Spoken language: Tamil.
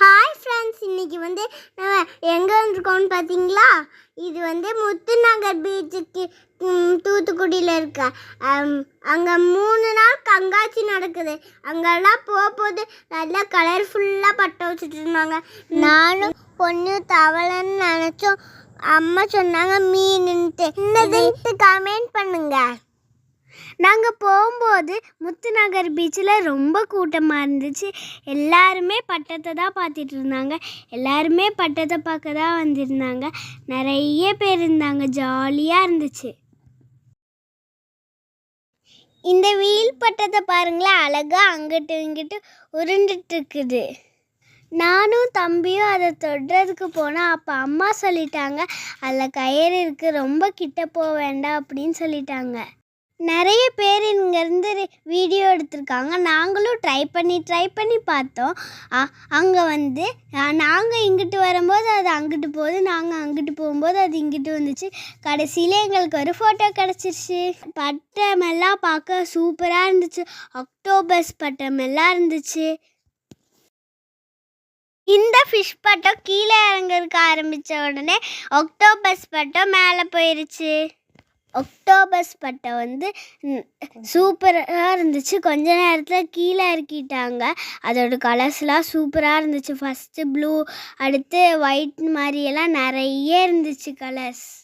ஹாய் ஃப்ரெண்ட்ஸ் இன்னைக்கு வந்து நம்ம எங்கே வந்திருக்கோம்னு பார்த்தீங்களா இது வந்து முத்துநகர் பீச்சுக்கு தூத்துக்குடியில் இருக்க. அங்கே மூணு நாள் கங்காட்சி நடக்குது. அங்கெல்லாம் போக நல்லா கலர்ஃபுல்லாக பட்டை வச்சுட்டு இருந்தாங்க. நானும் பொண்ணு தவளைன்னு நினச்சோம். அம்மா சொன்னாங்க மீனுன்ட்டு. என்னதுன்ட்டு கமெண்ட் பண்ணுங்கள் நாங்கள் போகும்போது முத்துநகர் பீச்சில் ரொம்ப கூட்டமாக இருந்துச்சு. எல்லாருமே பட்டத்தை தான் பார்த்துட்டு இருந்தாங்க. எல்லாருமே பட்டத்தை பார்க்க தான் வந்திருந்தாங்க. நிறைய பேர் இருந்தாங்க. ஜாலியாக இருந்துச்சு. இந்த வீல் பட்டத்தை பாருங்களேன். அழகாக அங்கிட்டு இங்கிட்டு உருண்டுட்டு இருக்குது நானும் தம்பியும் அதை தொடுறதுக்கு போனால் அப்போ அம்மா சொல்லிட்டாங்க அதில் கயிறு இருக்குது ரொம்ப கிட்ட போக வேண்டாம் அப்படின்னு சொல்லிட்டாங்க. நிறைய பேர் இங்கேருந்து வீடியோ எடுத்திருக்காங்க. நாங்களும் ட்ரை பண்ணி ட்ரை பண்ணி பார்த்தோம். அங்கே வந்து நாங்கள் இங்கிட்டு வரும்போது அது அங்கிட்டு போகுது. நாங்கள் அங்கிட்டு போகும்போது அது இங்கிட்டு வந்துச்சு. கடைசியில் எங்களுக்கு ஒரு ஃபோட்டோ கிடச்சிருச்சு. பட்டமெல்லாம் பார்க்க சூப்பராக இருந்துச்சு. அக்டோபஸ் பட்டமெல்லாம் இருந்துச்சு. இந்த ஃபிஷ் பட்டம் கீழே இறங்கறதுக்கு ஆரம்பித்த உடனே ஒக்டோபஸ் பட்டம் மேலே போயிருச்சு. ஒக்டோபஸ் பட்டம் வந்து சூப்பராக இருந்துச்சு. கொஞ்ச நேரத்தில் கீழே இறக்கிட்டாங்க. அதோட கலர்ஸ்லாம் சூப்பராக இருந்துச்சு. ஃபஸ்ட்டு ப்ளூ அடுத்து ஒயிட் மாதிரியெல்லாம் நிறைய இருந்துச்சு கலர்ஸ்